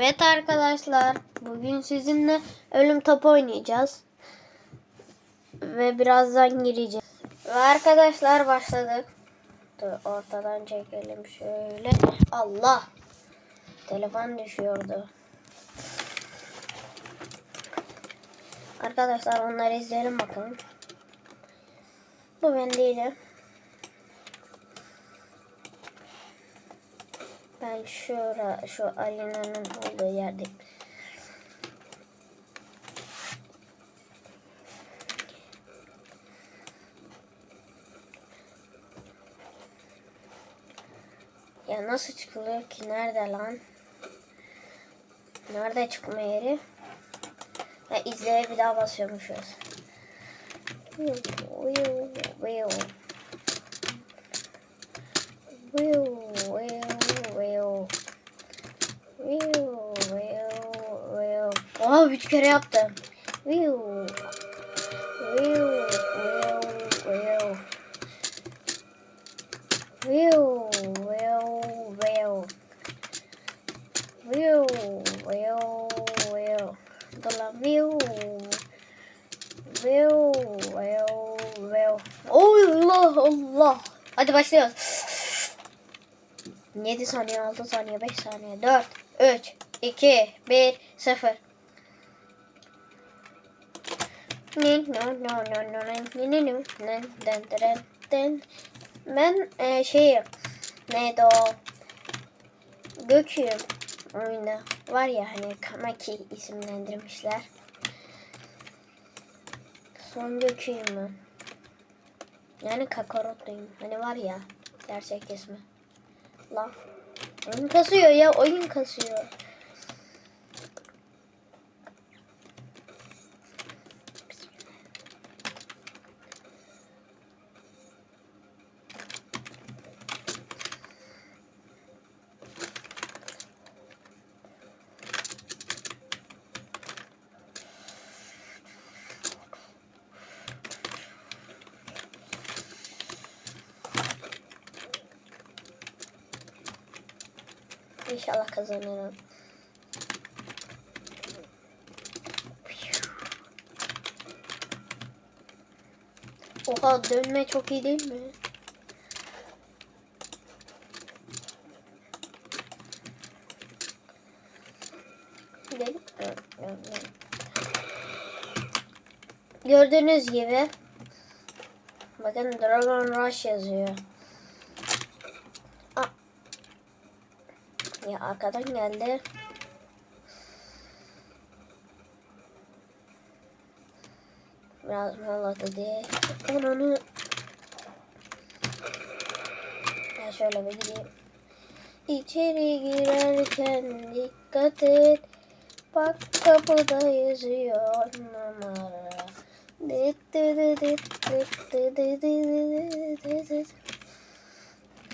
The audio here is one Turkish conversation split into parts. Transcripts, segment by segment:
Evet arkadaşlar, bugün sizinle ölüm topu oynayacağız. Ve birazdan gireceğiz. Ve arkadaşlar başladık. Dur ortadan çekelim şöyle. Allah! Telefon düşüyordu. Arkadaşlar onları izleyelim bakalım. Bu ben değilim. Ben şura, şu Alina'nın olduğu yerdeyim. Ya nasıl çıkılıyor ki? Nerede lan? Nerede çıkma yeri? Ha izleye bir daha basıyormuşuz. Viu, viu, viu. Viu, viu, viu. Viu, viu, viu. Oha üç kere yaptım. Viu. Viu, viu, viu. Viu, viu, viu. Viu, viu. Dur lan. Viu, viu, viu. Allah Allah. Hadi başlıyoruz. 7 saniye, 6 saniye, 5 saniye, 4, 3, 2, 1, 0. Ben e, şeyim, neydi o? Göküyüm oyunda. Var ya hani Kamaki isimlendirmişler. Son göküyüm ben. Yani Kakarotluyum. Hani var ya gerçek ismi. Lan. Oyun kasıyor ya oyun kasıyor. Kazanırım. Oha dönme çok iyi değil mi? Evet, evet, evet. Gördüğünüz gibi bakın Dragon Rush yazıyor. Ya arkadan geldi. Biraz mola dedi. Ananı. Ben şöyle bir gideyim. İçeri girerken dikkat et. Bak kapıda yazıyor numara.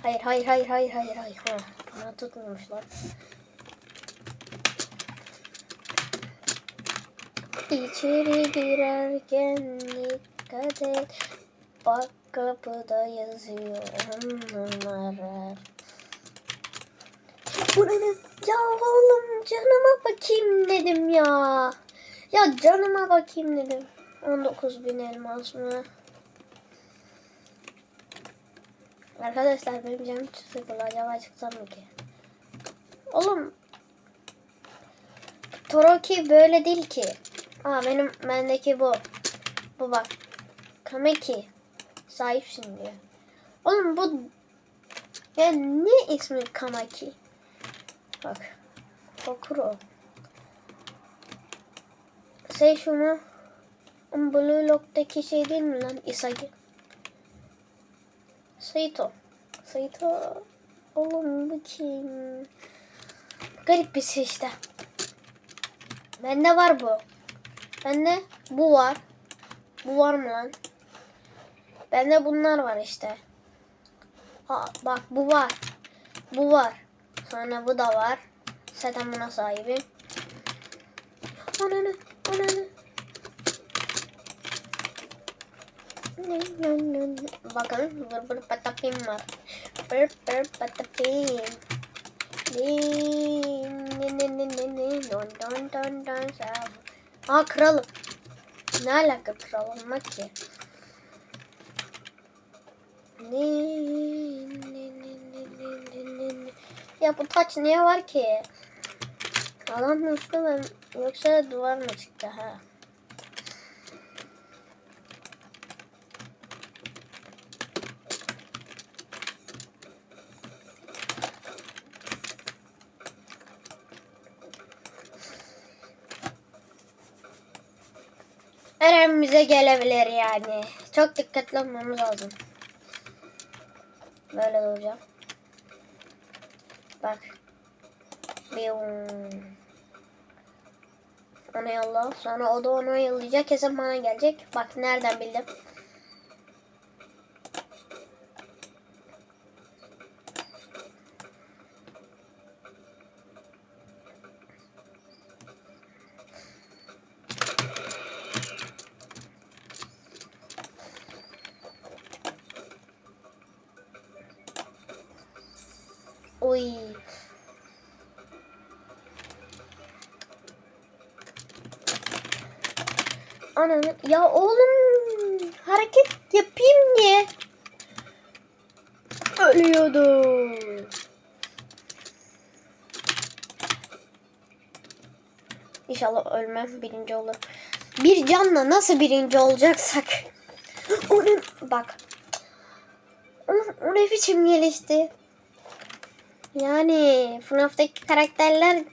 Hayır hayır hayır hayır hayır hayır bana tutmamışlar. İçeri girerken dikkat et. Bak kapıda yazıyor numara. Bu ne? Ya oğlum canıma bakayım dedim ya. Ya canıma bakayım dedim. 19 bin elmas mı? Arkadaşlar benim canım çok sıkıldı. Acaba çıksam mı ki? Oğlum Toroki böyle değil ki. Aa benim bendeki bu. Bu bak. Kameki. Sahipsin diyor. Oğlum bu ya ne ismi Kamaki? Bak. Kokuro. Şey şu mu? Ama Blue Lock'taki şey değil mi lan? Isagi. Saito. Saito. Oğlum bu kim? Garip bir şey işte. Bende var bu. Bende bu var. Bu var mı lan? Bende bunlar var işte. Ha bak bu var. Bu var. Sonra bu da var. Zaten buna sahibim. Ananı, ananı. Bakın vır vır patapim var. Vır vır patapim. Aa kralım. Ne alaka kral olmak ki? Ya bu taç niye var ki? Alan üstü mü yoksa duvar mı çıktı ha? Eren bize gelebilir yani. Çok dikkatli olmamız lazım. Böyle duracağım. Bak. Biyum. Ona yolla. Sonra o da onu yollayacak. Kesin bana gelecek. Bak nereden bildim. Oy. Ananı ya oğlum hareket diye ölüyordum. İnşallah ölmem birinci olur. Bir canla nasıl birinci olacaksak. O ne? Bak. O, ne biçim gelişti. Yani FNAF'taki karakterler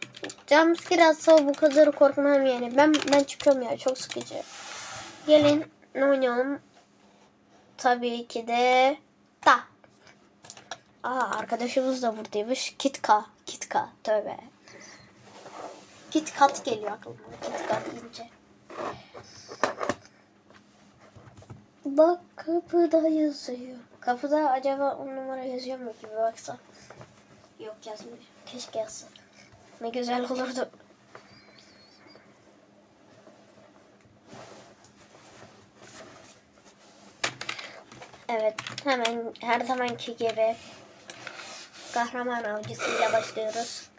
jumpscare atsa bu kadar korkmam yani. Ben ben çıkıyorum ya çok sıkıcı. Gelin oynayalım. Tabii ki de da. Aa arkadaşımız da buradaymış. Kitka. Kitka. Tövbe. Kitkat geliyor aklıma. Kitkat deyince. Bak kapıda yazıyor. Kapıda acaba on numara yazıyor mu gibi baksa. Yok yazmış. Keşke yazsa. Ne güzel olurdu. Evet hemen her zamanki gibi kahraman avcısıyla başlıyoruz.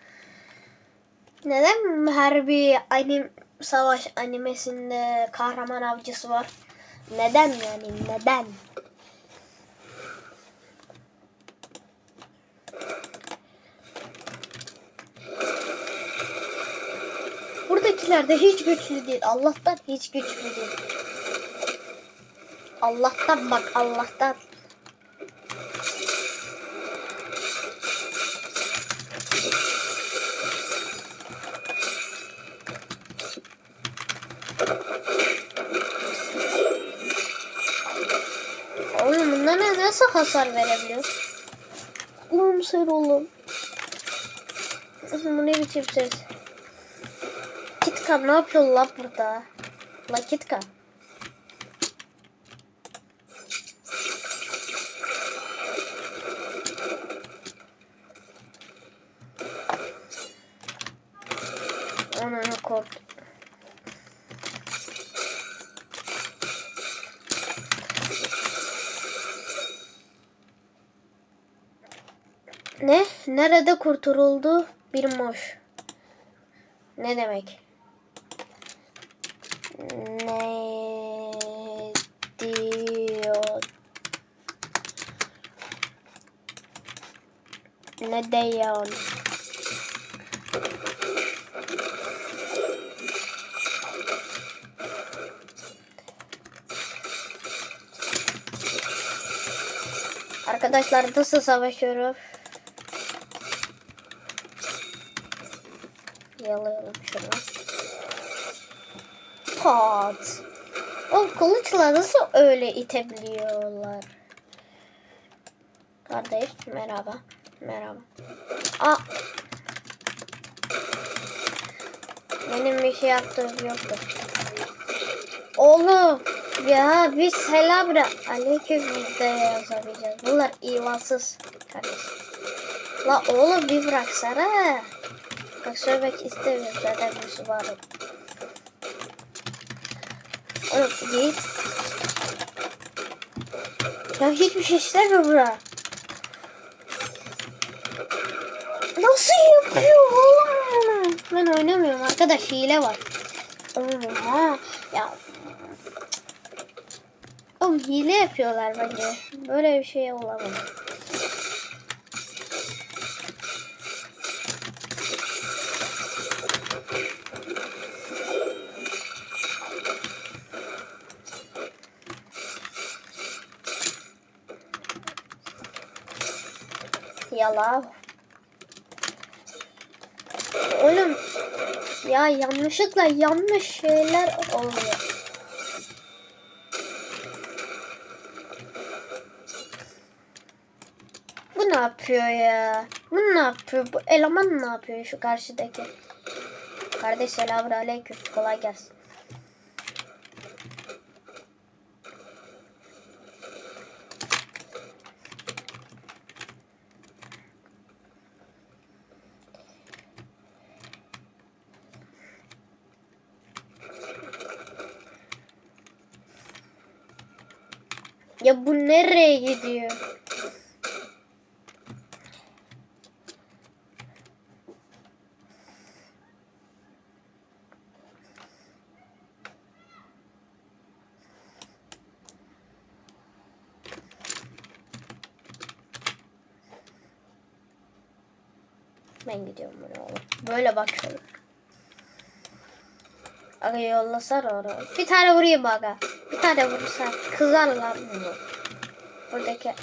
Neden her bir anim savaş animesinde kahraman avcısı var? Neden yani neden? Buradakiler de hiç güçlü değil. Allah'tan hiç güçlü değil. Allah'tan bak Allah'tan. Oğlum bunlar ne nasıl hasar verebiliyor? Oğlum sen oğlum. Bu ne biçim ses? Kitka ne yapıyor la burada? La Kitka. Ananı korktum. Ne? Nerede kurtuldu? Bir moş. Ne demek? Ne diyor? Ne diyor? Arkadaşlar nasıl savaşıyorum? Yalayalım şunu. Pat. O kılıçla nasıl öyle itebiliyorlar? Kardeş merhaba. Merhaba. Aa. Benim bir şey yaptığım yoktu. Oğlum ya biz selam aleyküm de yazabileceğiz. Bunlar imansız kardeş. La oğlum bir bıraksana. Bak söylemek istemiyorum zaten bir varım. Oğlum git. Ya hiçbir şey istemiyor bura. Nasıl yapıyor oğlum? Ben oynamıyorum arkadaş hile var. Oha ya. Oğlum hile yapıyorlar bence. Böyle bir şey olamaz. Yalan. Oğlum ya yanlışlıkla yanlış şeyler oluyor. Bu ne yapıyor ya? Bu ne yapıyor? Bu eleman ne yapıyor şu karşıdaki? Kardeş selamun aleyküm. Kolay gelsin. Ya bu nereye gidiyor? Ben gidiyorum buraya oğlum. Böyle bakıyorum. Aga yollasana onu. Bir tane vurayım aga. Bir tane vurursa kızar lan bunu. Buradaki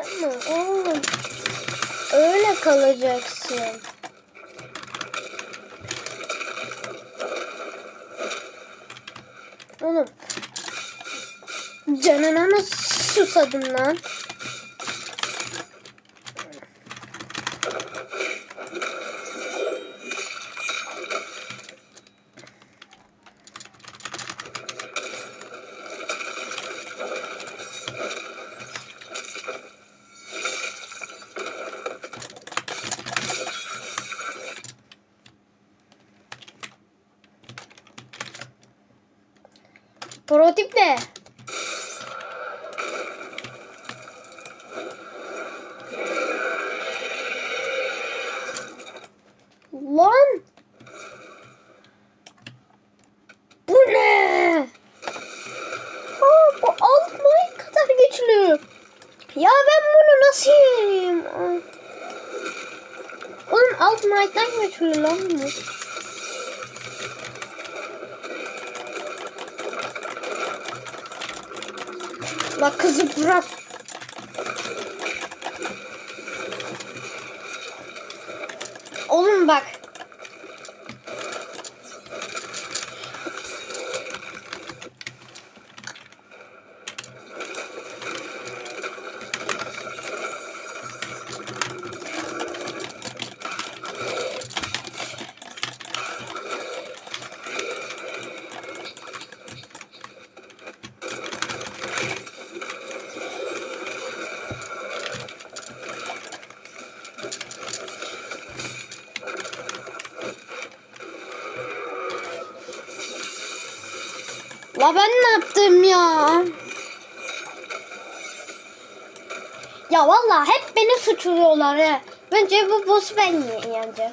Yapma oğlum. Öyle kalacaksın. Oğlum. Canına mı susadın lan? Prototip ne? Lan! Bu ne? Aa, bu alt mic kadar güçlü. Ya ben bunu nasıl yeneyim? Aa. Oğlum alt mic'den güçlü lan bu. La kızı bırak. Oğlum bak. La ben ne yaptım ya? Ya vallahi hep beni suçluyorlar ya. Bence bu boss ben ye- yeneceğim.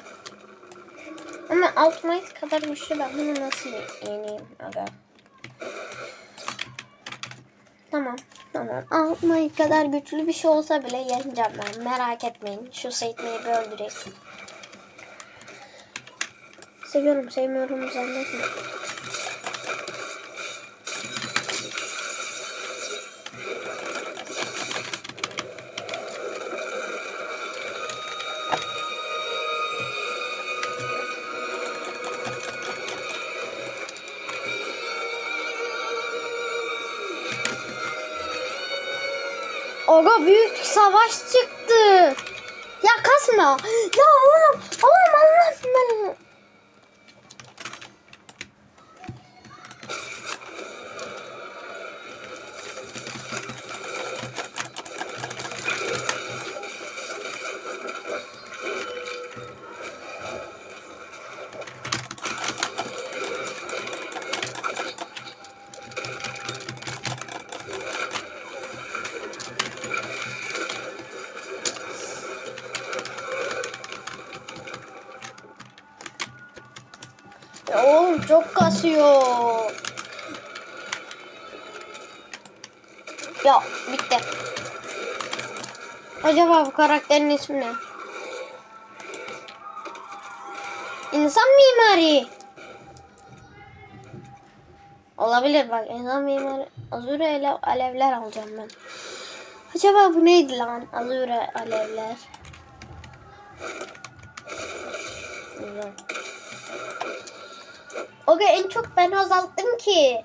Ama alt mic kadar güçlü ben bunu nasıl yeneyim aga? Tamam. Tamam. Alt mic kadar güçlü bir şey olsa bile yeneceğim ben. Merak etmeyin. Şu Saitmeyi bir öldüreyim. Seviyorum sevmiyorum zannetme. Aga büyük savaş çıktı. Ya vurma. Ya oğlum. Oğlum Allah ben. Ya oğlum çok kasıyor. Ya bitti. Acaba bu karakterin ismi ne? İnsan mimari. Olabilir bak insan mimari. Azure ile alevler alacağım ben. Acaba bu neydi lan? Azure alevler. Güzel. O gün en çok ben azalttım ki.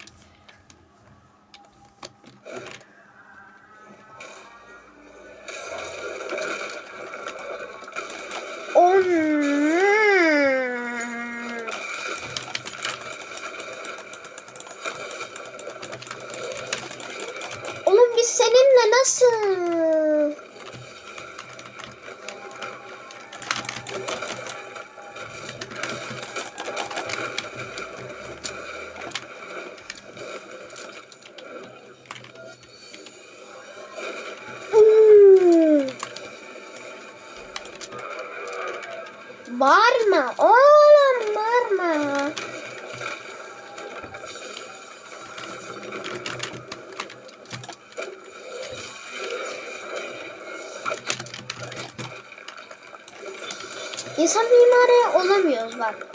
On. Oğlum biz seninle nasıl? Hmm. Bağırma oğlum bağırma. İnsan mimari olamıyoruz bak.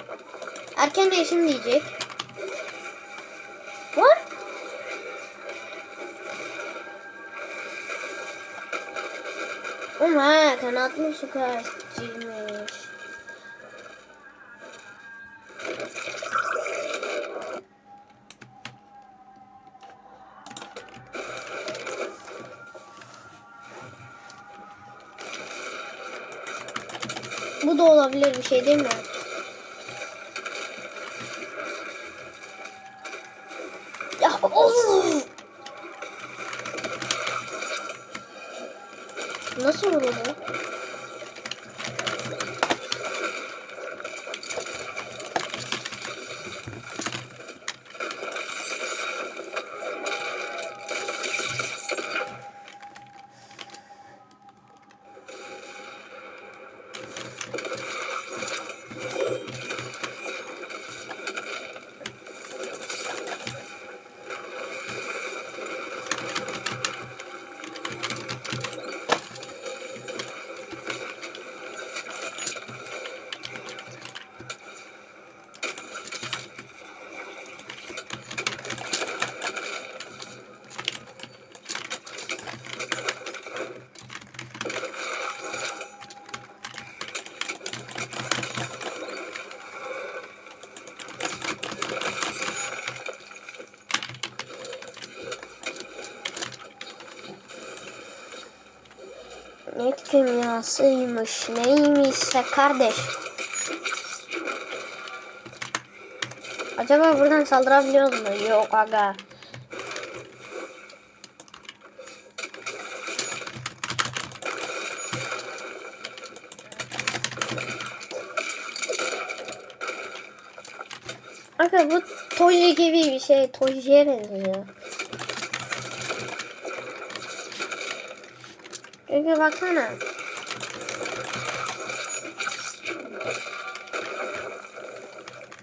Erken değişim diyecek. Var. Ama kanatlı su kaçırmış. Bu da olabilir bir şey değil mi? Ya of! Nasıl olur bu? Net kimyasıymış. Neymişse kardeş. Acaba buradan saldırabiliyor mu? Yok aga. Aga bu Toji gibi bir şey. Toji'ye benziyor. Çünkü baksana.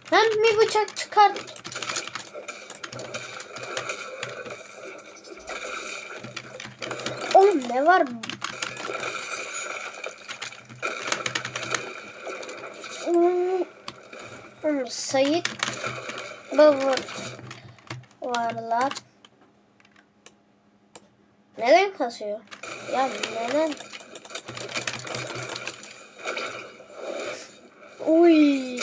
Hem bir bıçak çıkart. Oğlum ne var? Oo. Oğlum Sayit Baba varlar. Neden kasıyor? Ya neden? Uy.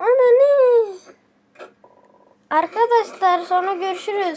Ana ne? Arkadaşlar sonra görüşürüz.